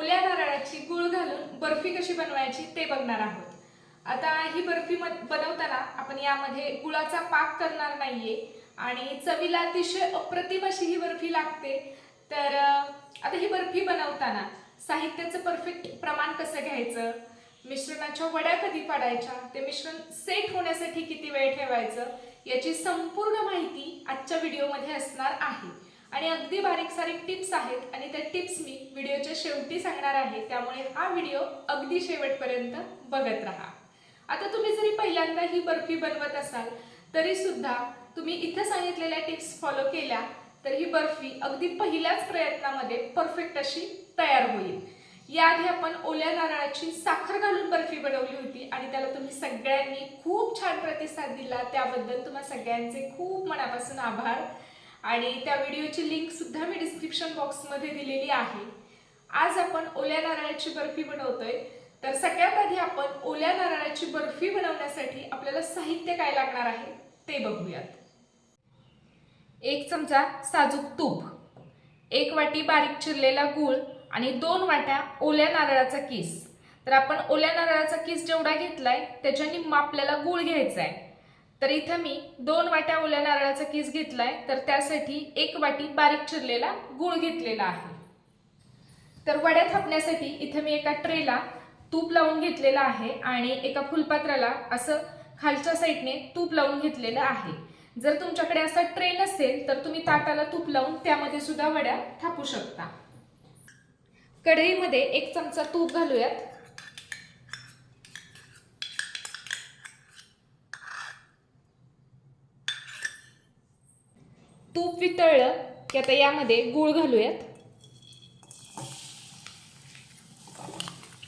ओल्या नारळाची गुळ घालून बर्फी कशी बनवायची ते बघणार आहोत. आता ही बर्फी बनवताना आपण यामध्ये गुळाचा पाक करणार नाहीये आणि चवीला अतिशय अप्रतिम अशी ही बर्फी लागते. तर आता ही बर्फी बनवताना साहित्याचं परफेक्ट प्रमाण कसं घ्यायचं? मिश्रणाच्या वड्या कधी पाडायच्या? ते मिश्रण सेट होण्यासाठी किती वेळ ठेवायचं? याची संपूर्ण माहिती आजच्या व्हिडिओमध्ये असणार आहे. आणि अगदी बारीक सारीक टिप्स आहेत आणि त्या टिप्स मी व्हिडिओच्या शेवटी सांगणार आहे. त्यामुळे हा व्हिडिओ अगदी शेवटपर्यंत बघत राहा. आता तुम्ही जरी पहिल्यांदा ही बर्फी बनवत असाल तरी सुद्धा तुम्ही इथं सांगितलेल्या टिप्स फॉलो केल्या तर ही बर्फी अगदी पहिल्याच प्रयत्नामध्ये परफेक्ट अशी तयार होईल. याआधी आपण ओल्या नारळाची साखर घालून बर्फी बनवली होती आणि त्याला तुम्ही सगळ्यांनी खूप छान प्रतिसाद दिला. त्याबद्दल तुम्हा सगळ्यांचे खूप मनापासून आभार. आणि त्या व्हिडिओची लिंक सुद्धा मी डिस्क्रिप्शन बॉक्समध्ये दिलेली आहे. आज आपण ओल्या नारळाची बर्फी बनवतोय. तर सगळ्यात आधी आपण ओल्या नारळाची बर्फी बनवण्यासाठी आपल्याला साहित्य काय लागणार आहे ते बघूयात. एक चमचा साजूक तूप एक वाटी बारीक चिरलेला गूळ आणि दोन वाट्या ओल्या नारळाचा किस. तर आपण ओल्या नारळाचा किस जेवढा घेतलाय त्याच्या निम्मा आपल्याला गूळ घ्यायचा आहे तर इथं मी दोन वाट्या ओल्या नारळाचा किस घेतलाय तर त्यासाठी एक वाटी बारीक चिरलेला गुळ घेतलेला आहे. तर वड्या थापण्यासाठी इथं मी एका ट्रेला तूप लावून घेतलेलं आहे आणि एका फुलपात्राला असं खालच्या साईडने तूप लावून घेतलेलं आहे. जर तुमच्याकडे असा ट्रे नसेल तर तुम्ही ताटाला तूप लावून त्यामध्ये सुद्धा वड्या थापू शकता. कढईमध्ये एक चमचा तूप घालूयात. तूप वितळलं की आता यामध्ये गूळ घालूयात.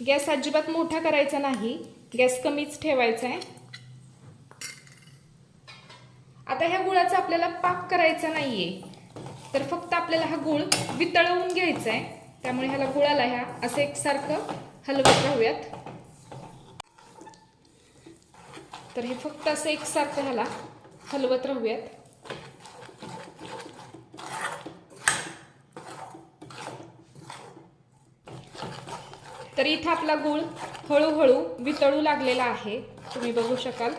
गॅस अजिबात मोठा करायचा नाही. गॅस कमीच ठेवायचा आहे. आता ह्या गुळाचा आपल्याला पाक करायचा नाही आहे तर फक्त आपल्याला हा गुळ वितळवून घ्यायचा आहे. त्यामुळे ह्याला गुळाला ह्या असं एकसारखं हलवत राहूयात. तर हे फक्त असं एकसारखं ह्याला हलवत राहूयात. तर इथं आपला गूळ हळूहळू वितळू लागलेला आहे. तुम्ही बघू शकाल.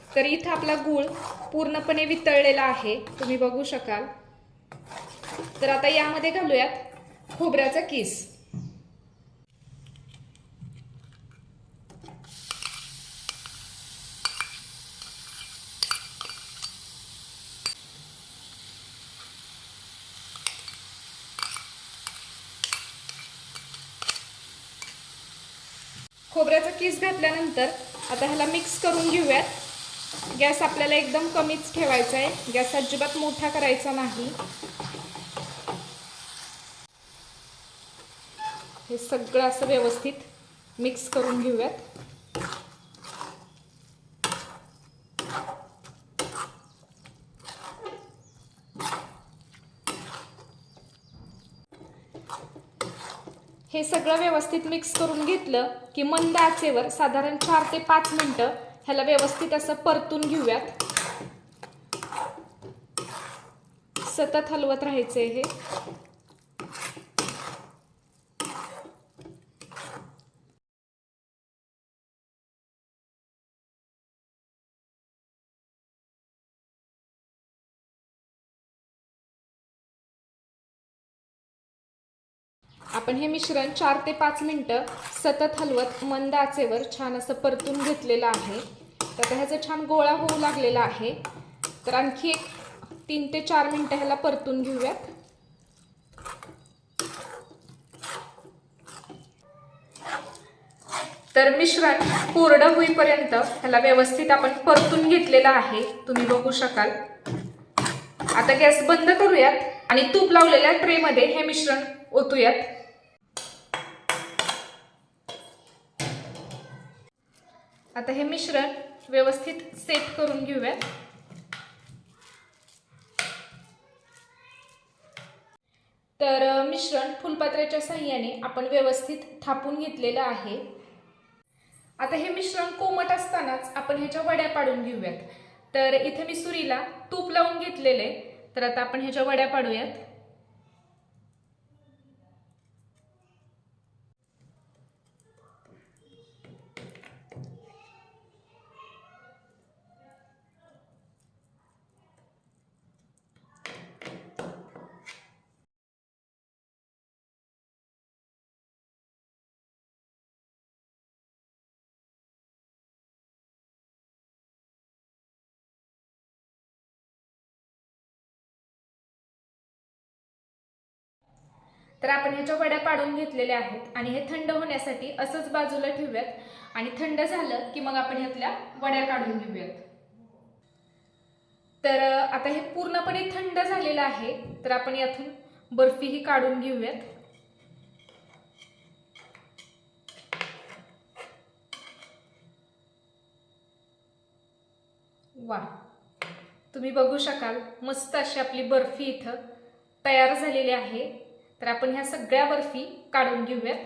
तर इथं आपला गूळ पूर्णपणे वितळलेला आहे. तुम्ही बघू शकाल. तर आता यामध्ये घालूयात खोबऱ्याचा किस. खोबऱ्याचा किस घातल्यानंतर आता ह्याला मिक्स करून घेऊयात. गॅस आपल्याला एकदम कमीच ठेवायचा आहे गॅस अजिबात मोठा करायचा नाही. हे सगळं असं व्यवस्थित मिक्स करून घेऊयात. हे सगळं व्यवस्थित मिक्स करून घेतलं की मंद आचेवर साधारण चार ते पाच मिनटं ह्याला व्यवस्थित असं परतून घेऊयात. सतत हलवत राहायचे हे. आपण हे मिश्रण चार ते पाच मिनटं सतत हलवत मंद आचेवर छान असं परतून घेतलेलं आहे. तर आता ह्याचा छान गोळा होऊ लागलेला आहे. तर आणखी एक तीन ते चार मिनटं ह्याला परतून घेऊयात. तर मिश्रण कोरडं होईपर्यंत ह्याला व्यवस्थित आपण परतून घेतलेलं आहे. तुम्ही बघू शकाल. आता गॅस बंद करूयात आणि तूप लावलेल्या ट्रेमध्ये हे मिश्रण ओतूयात. आता हे मिश्रण व्यवस्थित सेट करून घेऊयात तर मिश्रण फुलपात्राच्या साह्याने आपण व्यवस्थित थापून घेतलेलं आहे. आता हे मिश्रण कोमट असतानाच आपण ह्याच्या वड्या पाडून घेऊयात. तर इथे मी सुरीला तूप लावून घेतलेले तर आता आपण ह्याच्या वड्या पाडूयात. तर आपण ह्याच्या वड्या पाडून घेतलेल्या आहेत आणि हे थंड होण्यासाठी असंच बाजूला ठेवूयात. आणि थंड झालं की मग आपण ह्यातल्या वड्या काढून घेऊयात. तर आता हे पूर्णपणे थंड झालेलं आहे. तर आपण यातून बर्फीही काढून घेऊयात. वा. तुम्ही बघू शकाल मस्त अशी आपली बर्फी इथं तयार झालेली आहे. तर आपण ह्या सगळ्या बर्फी काढून घेऊयात.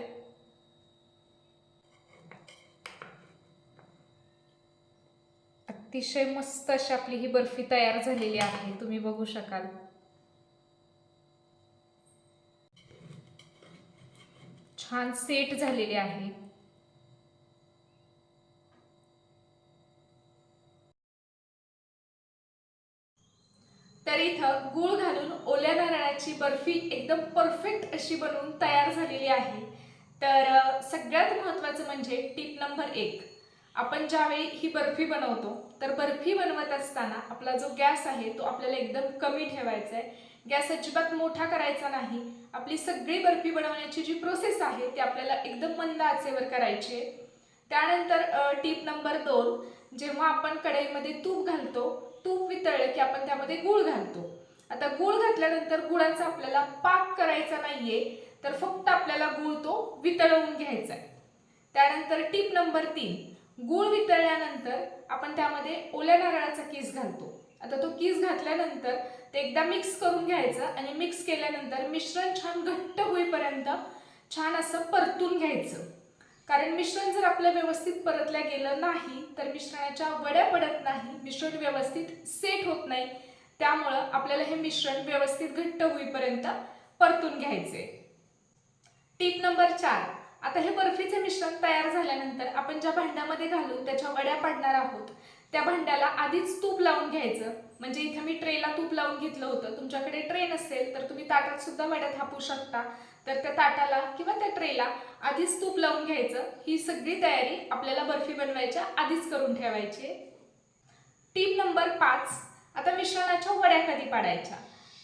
अतिशय मस्त अशी आपली ही बर्फी तयार झालेली आहे. तुम्ही बघू शकाल. छान सेट झालेली आहे. तर इथं गूळ घालून ओल्या नारळाची बर्फी एकदम परफेक्ट अशी बनवून तयार झालेली आहे. तर सगळ्यात महत्त्वाचं म्हणजे टीप नंबर एक. आपण ज्यावेळी ही बर्फी बनवतो तर बर्फी बनवत असताना आपला जो गॅस आहे तो आपल्याला एकदम कमी ठेवायचा आहे. गॅस अजिबात मोठा करायचा नाही. आपली सगळी बर्फी बनवण्याची जी प्रोसेस आहे ती आपल्याला एकदम मंद आचेवर करायची आहे. त्यानंतर टीप नंबर दोन. जेव्हा आपण कढईमध्ये तूप घालतो तूप वितळलं की आपण त्यामध्ये गूळ घालतो. आता गूळ घातल्यानंतर गुळाचा आपल्याला पाक करायचा नाहीये तर फक्त आपल्याला गूळ तो वितळवून घ्यायचा आहे त्यानंतर टीप नंबर तीन गूळ वितळल्यानंतर आपण त्यामध्ये ओल्या नारळाचा किस घालतो. आता तो किस घातल्यानंतर ते एकदा मिक्स करून घ्यायचं आणि मिक्स केल्यानंतर मिश्रण छान घट्ट होईपर्यंत छान असं परतून घ्यायचं. कारण मिश्रण जर आपलं व्यवस्थित परतल्या गेलं नाही तर मिश्रणाच्या वड्या पडत नाही मिश्रण व्यवस्थित सेट होत नाही. त्यामुळं आपल्याला हे मिश्रण व्यवस्थित घट्ट होईपर्यंत परतून घ्यायचे. टीप नंबर चार. आता हे बर्फीचे मिश्रण तयार झाल्यानंतर आपण ज्या भांड्यामध्ये घालून त्याच्या वड्या पाडणार आहोत त्या भांड्याला आधीच तूप लावून घ्यायचं. म्हणजे इथे मी ट्रेला तूप लावून घेतलं होतं. तुमच्याकडे ट्रे नसेल तर तुम्ही ताटात सुद्धा वड्या थापू शकता. तर त्या ताटाला किंवा त्या ट्रेला आधीच तूप लावून घ्यायचं. ही सगळी तयारी आपल्याला बर्फी बनवायच्या आधीच करून ठेवायची टीप नंबर पाच आता मिश्रणाच्या वड्या कधी पाडायच्या?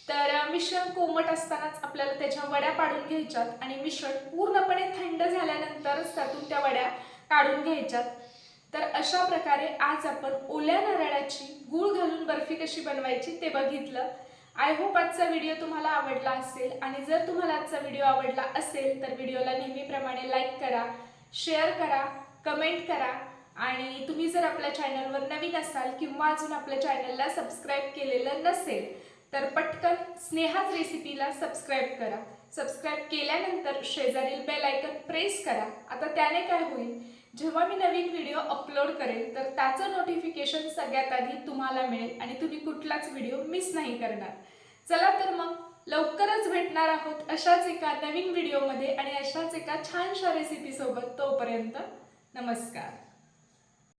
तर मिश्रण कोमट असतानाच आपल्याला त्याच्या वड्या पाडून घ्यायच्यात आणि मिश्रण पूर्णपणे थंड झाल्यानंतरच त्यातून त्या वड्या काढून घ्यायच्यात. तर अशा प्रकारे आज आपण ओल्या नारळाची गूळ घालून बर्फी कशी बनवायची ते बघितलं. आय होप आजचा व्हिडिओ तुम्हाला आवडला असेल. आणि जर तुम्हाला आजचा व्हिडिओ आवडला असेल तर व्हिडिओला नेहमीप्रमाणे लाईक करा शेअर करा कमेंट करा. आणि तुम्ही जर आपल्या चॅनलवर नवीन असाल किंवा अजून आपल्या चॅनलला सबस्क्राईब केलेलं नसेल तर पटकन स्नेहाच रेसिपीला सबस्क्राईब करा. सबस्क्राईब केल्यानंतर शेजारील बेल आयकन प्रेस करा. आता त्याने काय होईल? जेव्हा मी नवीन व्हिडिओ अपलोड करेल तर त्याचं नोटिफिकेशन सगळ्यात आधी तुम्हाला मिळेल आणि तुम्ही कुठलाच व्हिडिओ मिस नाही करणार. चला तर मग लवकरच भेटणार आहोत अशाच एका नवीन व्हिडिओमध्ये आणि अशाच एका छानशा रेसिपीसोबत तोपर्यंत नमस्कार.